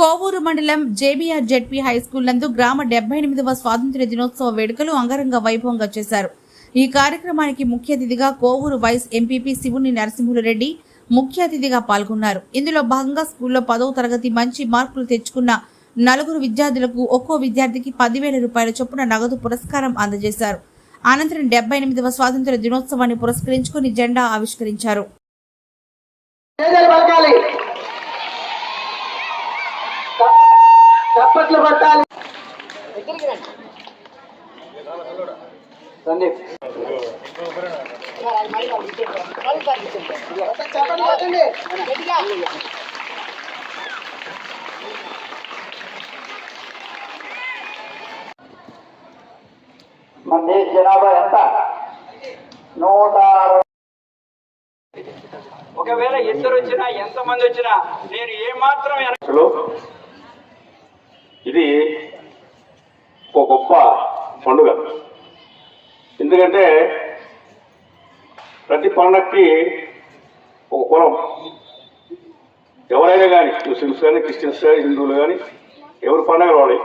కోవూరు మండలం JBR ZP high school నందు గ్రామ డెబ్బై ఎనిమిదవ స్వాతంత్ర్య దినోత్సవ వేడుకలు అంగరంగ వైభవంగా చేశారు. ఈ కార్యక్రమానికి ముఖ్య అతిథిగా కోవూరు వైస్ ఎంపీపీ శివుని నరసింహులరెడ్డి ముఖ్య అతిథిగా పాల్గొన్నారు. ఇందులో భాగంగా స్కూల్లో పదవ తరగతి మంచి మార్కులు తెచ్చుకున్న నలుగురు విద్యార్థులకు ఒక్కో విద్యార్థికి పదివేల రూపాయల చొప్పున నగదు పురస్కారం అందజేశారు. అనంతరం డెబ్బై ఎనిమిదవ స్వాతంత్ర్య దినోత్సవాన్ని పురస్కరించుకుని జెండా ఆవిష్కరించారు. సందీప్ మన దేశ జనాభా ఎంత? నూట అరవై. ఒకవేళ ఇద్దరు వచ్చినా ఎంత మంది వచ్చినా నేను ఏ మాత్రం వెనక అసలు ఇది ఒక గొప్ప పండుగ. ఎందుకంటే ప్రతి పండగకి ఒక కులం. ఎవరైనా కానీ ముస్లిమ్స్ కానీ క్రిస్టియన్స్ కానీ హిందువులు కానీ ఎవరి పండగ వాడి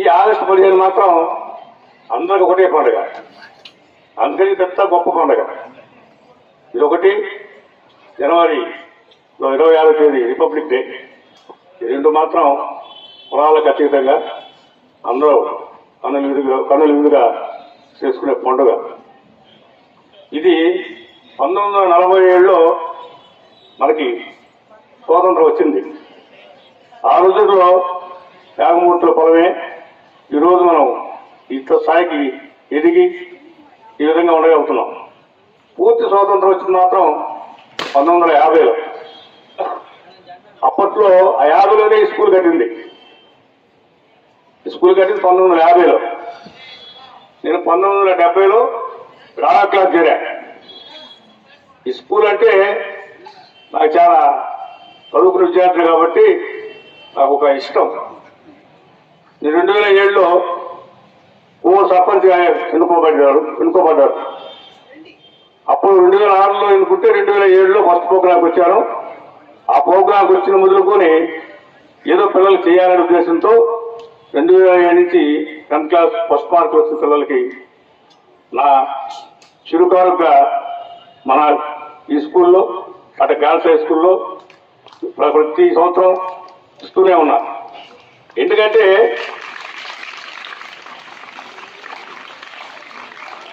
ఈ ఆగస్టు పదిహేను మాత్రం అందరికి ఒకటే పండుగ. అందరికీ పెద్ద గొప్ప పండుగ. ఇది ఒకటి జనవరిలో ఇరవై ఆరో తేదీ రిపబ్లిక్ డే. ఈ రెండు మాత్రం కులాలకు అతీతంగా అందరూ కన్నుల విధుగా కన్నుల విధుగా చేసుకునే పండుగ. ఇది పంతొమ్మిది వందల నలభై ఏడులో మనకి స్వాతంత్రం వచ్చింది. ఆ రోజుల్లో త్యాగమూర్తుల పొలమే ఈరోజు మనం ఇంత స్థాయికి ఎదిగి ఈ విధంగా ఉండగలుగుతున్నాం. పూర్తి స్వాతంత్రం వచ్చింది మాత్రం పంతొమ్మిది వందల యాభైలో. అప్పట్లో ఆ యాభైలోనే స్కూల్ కట్టింది. స్కూల్ కట్టింది పంతొమ్మిది వందల యాభైలో. నేను పంతొమ్మిది వందల డెబ్బైలో రాడా క్లాస్ చేరా. ఈ స్కూల్ అంటే నాకు చాలా చదువుకున్న విద్యార్థి కాబట్టి నాకు ఒక ఇష్టం. నేను రెండు వేల ఏడులో ఓ సర్పంచ్గా ఎన్నుకోబడ్డారు ఎన్నుకోబడ్డారు అప్పుడు రెండు వేల ఆరులో ఎన్నుకుంటే రెండు వేల ఏడులో ఫస్ట్ ప్రోగ్రాంకి వచ్చాను. ఆ ప్రోగ్రాంకి వచ్చిన మొదలుకొని ఏదో పిల్లలు చేయాలనే ఉద్దేశంతో రెండు వేల ఏడు నుంచి టెన్త్ క్లాస్ ఫస్ట్ మార్క్ వచ్చిన పిల్లలకి నా చిరుకారుగా మన ఈ స్కూల్లో అటు గర్ల్స్ హై స్కూల్లో ప్రతి సంవత్సరం ఇస్తూనే ఉన్నా. ఎందుకంటే